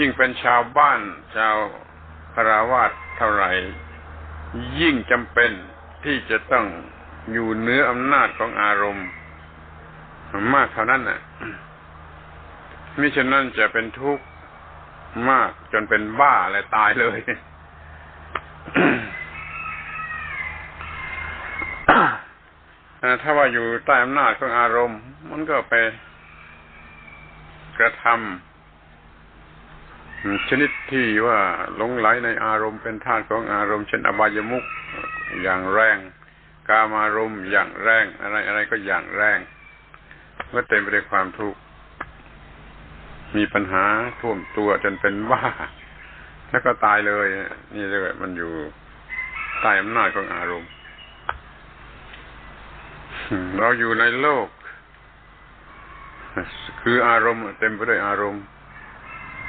ยิ่งเป็นชาวบ้าน ชาวคาราวาสเท่าไหร่ ยิ่งจำเป็นที่จะต้องอยู่เหนืออำนาจของอารมณ์ มากเท่านั้นน่ะมิฉะนั้นจะเป็นทุกข์มากจนเป็นบ้าและตายเลยถ้าว่าอยู่ใต้อำนาจของอารมณ์ มันก็ไปกระทำ ชนิดที่ว่าหลงไหลในอารมณ์เป็นธาตุของอารมณ์เช่นอบายมุกอย่างแรง กามารมณ์อย่างแรง อะไรอะไรก็อย่างแรงก็เต็มไปด้วยความทุกข์มีปัญหาท่วมตัวจนเป็นว่าแล้วก็ตายเลย นี่เลยมันอยู่ใต้อำนาจของอารมณ์ เราอยู่ในโลก คืออารมณ์ เต็มไปด้วยอารมณ์